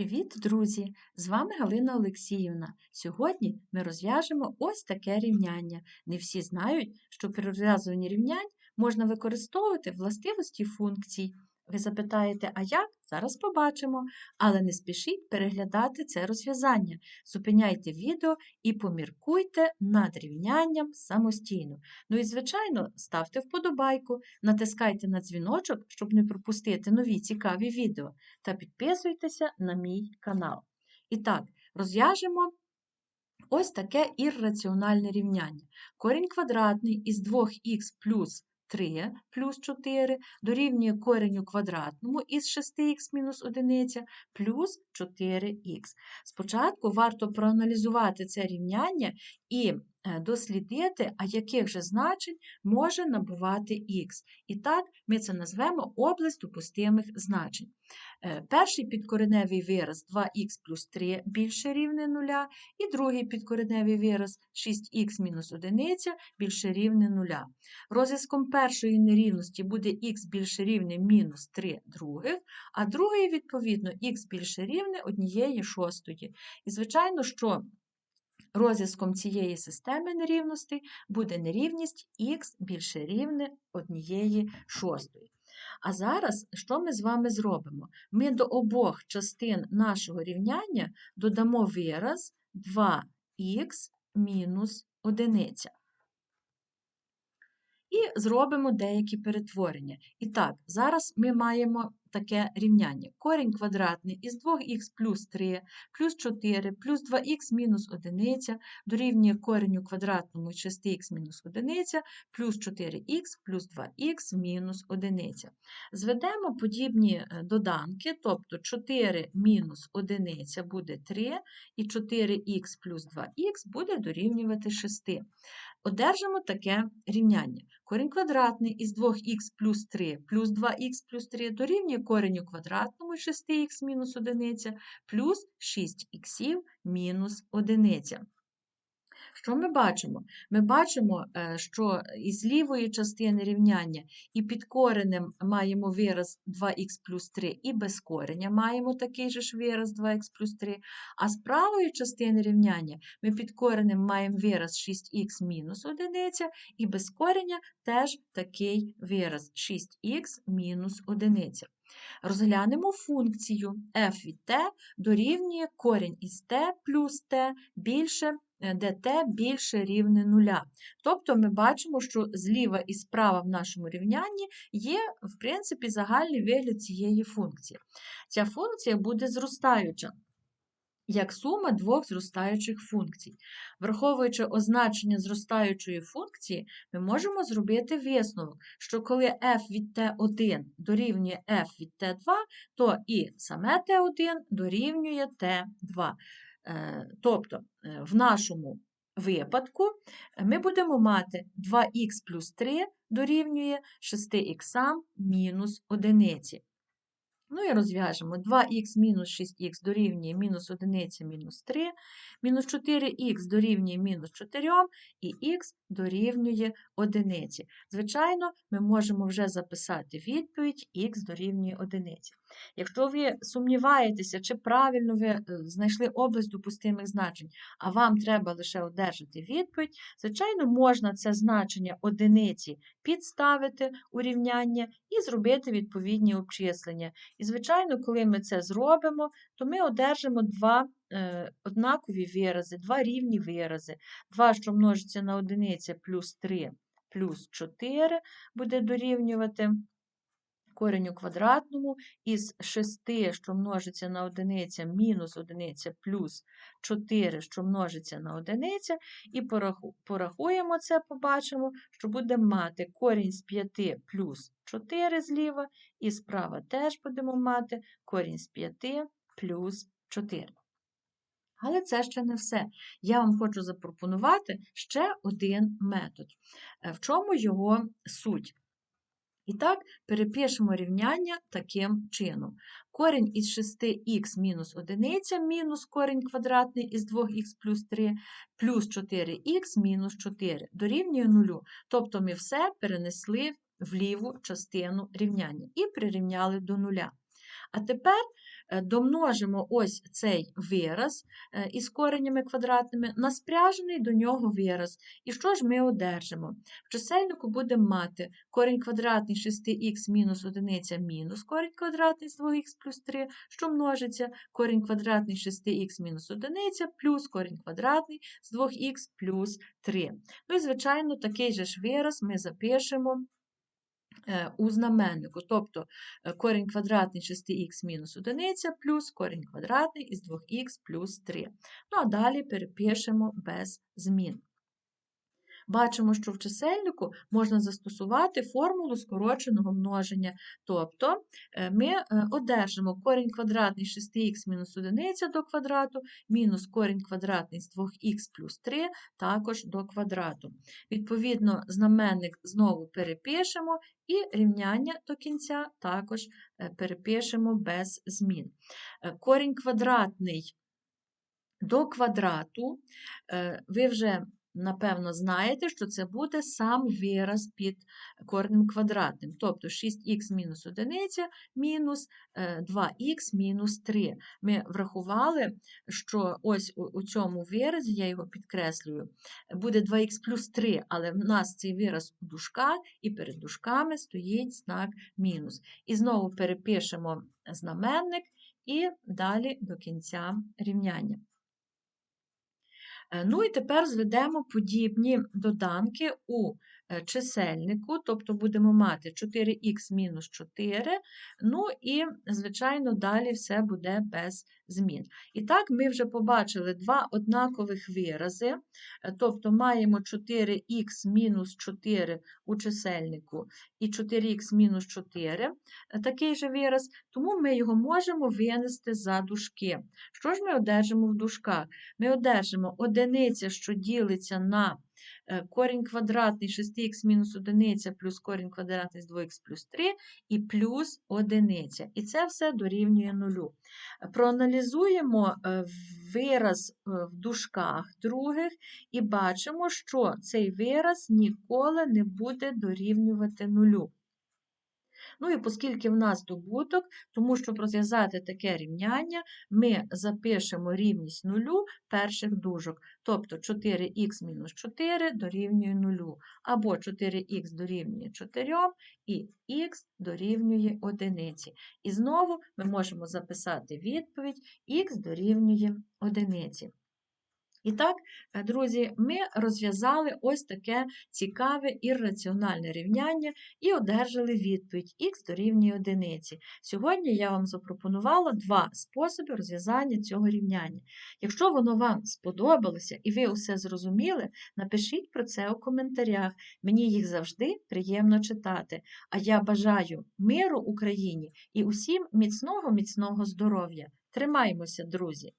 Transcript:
Привіт, друзі! З вами Галина Олексіївна. Сьогодні ми розв'яжемо ось таке рівняння. Не всі знають, що при розв'язуванні рівнянь можна використовувати властивості функцій. Ви запитаєте, а як? Зараз побачимо. Але не спішіть переглядати це розв'язання. Зупиняйте відео і поміркуйте над рівнянням самостійно. Ну і, звичайно, ставте вподобайку, натискайте на дзвіночок, щоб не пропустити нові цікаві відео, та підписуйтеся на мій канал. І так, розв'яжемо ось таке ірраціональне рівняння. Корінь квадратний із 2х плюс 3 плюс 4 дорівнює кореню квадратному із 6х мінус 1 плюс 4х. Спочатку варто проаналізувати це рівняння і е, дослідити, а яких же значень може набувати х. І так, ми це назвемо область допустимих значень. Е, перший підкореневий вираз 2х плюс 3 більше рівне 0, і другий підкореневий вираз 6х мінус 1 більше рівне 0. Розв'язком першої нерівності буде х більше рівне мінус 3 других, а другий, відповідно, х більше рівне 1 шостої. І, звичайно, що розв'язком цієї системи нерівностей буде нерівність х більше рівне 1 шостої. А зараз що ми з вами зробимо? Ми до обох частин нашого рівняння додамо вираз 2х мінус 1. І зробимо деякі перетворення. І так, зараз ми маємо таке рівняння. Корінь квадратний із 2х плюс 3 плюс 4 плюс 2х мінус 1 дорівнює кореню квадратному 6х мінус 1 плюс 4х плюс 2х мінус 1. Зведемо подібні е, доданки, тобто 4 мінус 1 буде 3, і 4х плюс 2х буде дорівнювати 6. Одержимо таке рівняння. Корінь квадратний із 2х плюс 3 плюс 2х плюс 3 дорівнює кореню квадратному 6х мінус 1 плюс 6х мінус 1. Що ми бачимо? Ми бачимо, е, що із лівої частини рівняння і під коренем маємо вираз 2х плюс 3, і без кореня маємо такий же ж вираз 2х плюс 3, а з правої частини рівняння ми під коренем маємо вираз 6х мінус 1, і без кореня теж такий вираз 6х мінус 1. Розглянемо функцію f від t дорівнює корінь із t плюс t більше де t більше рівне нуля. Тобто ми бачимо, що зліва і справа в нашому рівнянні є, в принципі, загальний вигляд цієї функції. Ця функція буде зростаюча. Як сума двох зростаючих функцій. Враховуючи означення зростаючої функції, ми можемо зробити висновок, що коли f від t1 дорівнює f від t2, то і саме t1 дорівнює t2. Е, тобто, е, в нашому випадку ми будемо мати 2х плюс 3 дорівнює 6х мінус 1. Ну і розв'яжемо 2х мінус 6х дорівнює мінус 1 мінус 3, мінус 4х дорівнює мінус 4 і х дорівнює 1. Звичайно, ми можемо вже записати відповідь х дорівнює 1. Якщо ви сумніваєтеся, чи правильно ви е, знайшли область допустимих значень, а вам треба лише одержати відповідь, звичайно, можна це значення одиниці підставити у рівняння і зробити відповідні обчислення. І, звичайно, коли ми це зробимо, то ми одержимо два е, однакові вирази, два рівні вирази. 2, що множиться на одиниця плюс 3 плюс 4 буде дорівнювати кореню квадратному із 6, що множиться на одиниця, мінус одиниця плюс 4, що множиться на одиниця, і порахуємо це, побачимо, що будемо мати корінь з 5 плюс 4 зліва, і справа теж будемо мати корінь з 5 плюс 4. Але це ще не все. Я вам хочу запропонувати ще один метод. Е, в чому його суть? І так, перепишемо рівняння таким чином. Корінь із 6х мінус 1 мінус корінь квадратний із 2х плюс 3 плюс 4х мінус 4 дорівнює 0. Тобто ми все перенесли в ліву частину рівняння і прирівняли до нуля. А тепер е, домножимо ось цей вираз е, із коренями квадратними на спряжений до нього вираз. І що ж ми одержимо? В чисельнику будемо мати корінь квадратний 6х мінус 1 мінус корінь квадратний з 2х плюс 3, що множиться корінь квадратний 6х мінус 1 плюс корінь квадратний з 2х плюс 3. Ну і, звичайно, такий же ж вираз ми запишемо у знаменнику, тобто е, корінь квадратний 6х мінус 1 плюс корінь квадратний із 2х плюс 3. Ну а далі перепишемо без змін. Бачимо, що в чисельнику можна застосувати формулу скороченого множення. Тобто е, ми е, одержимо корінь квадратний 6х мінус 1 до квадрату, мінус корінь квадратний з 2х плюс 3 також до квадрату. Відповідно, знаменник знову перепишемо і рівняння до кінця також е, перепишемо без змін. Корінь квадратний до квадрату ви вже напевно, знаєте, що це буде сам вираз під коренем квадратним. Тобто 6х мінус 1 мінус 2х е, мінус 3. Ми врахували, що ось у цьому виразі, я його підкреслюю, буде 2х плюс 3, але в нас цей вираз у дужках, і перед дужками стоїть знак мінус. І знову перепишемо знаменник і далі до кінця рівняння. Е, ну і тепер зведемо подібні доданки у чисельнику, тобто будемо мати 4х мінус 4, ну і, звичайно, далі все буде без змін. І так, ми вже побачили два однакових вирази, е, тобто маємо 4х мінус 4 у чисельнику і 4х мінус 4, е, такий же вираз, тому ми його можемо винести за дужки. Що ж ми одержимо в дужках? Ми одержимо одиниця, що ділиться на Е, корінь квадратний 6х мінус 1 плюс корінь квадратний з 2х плюс 3 і плюс 1. І це все дорівнює нулю. Проаналізуємо е, вираз е, в дужках других і бачимо, що цей вираз ніколи не буде дорівнювати нулю. Ну і оскільки в нас добуток, тому щоб розв'язати таке рівняння, ми запишемо рівність нулю перших дужок. Тобто 4х мінус 4 дорівнює нулю, або 4х дорівнює 4 і х дорівнює 1. І знову ми можемо записати відповідь х дорівнює 1. І так, е, друзі, ми розв'язали ось таке цікаве ірраціональне рівняння і одержали відповідь х дорівнює одиниці. Сьогодні я вам запропонувала два способи розв'язання цього рівняння. Якщо воно вам сподобалося і ви усе зрозуміли, напишіть про це у коментарях. Мені їх завжди приємно читати. А я бажаю миру Україні і усім міцного, міцного здоров'я. Тримаймося, друзі!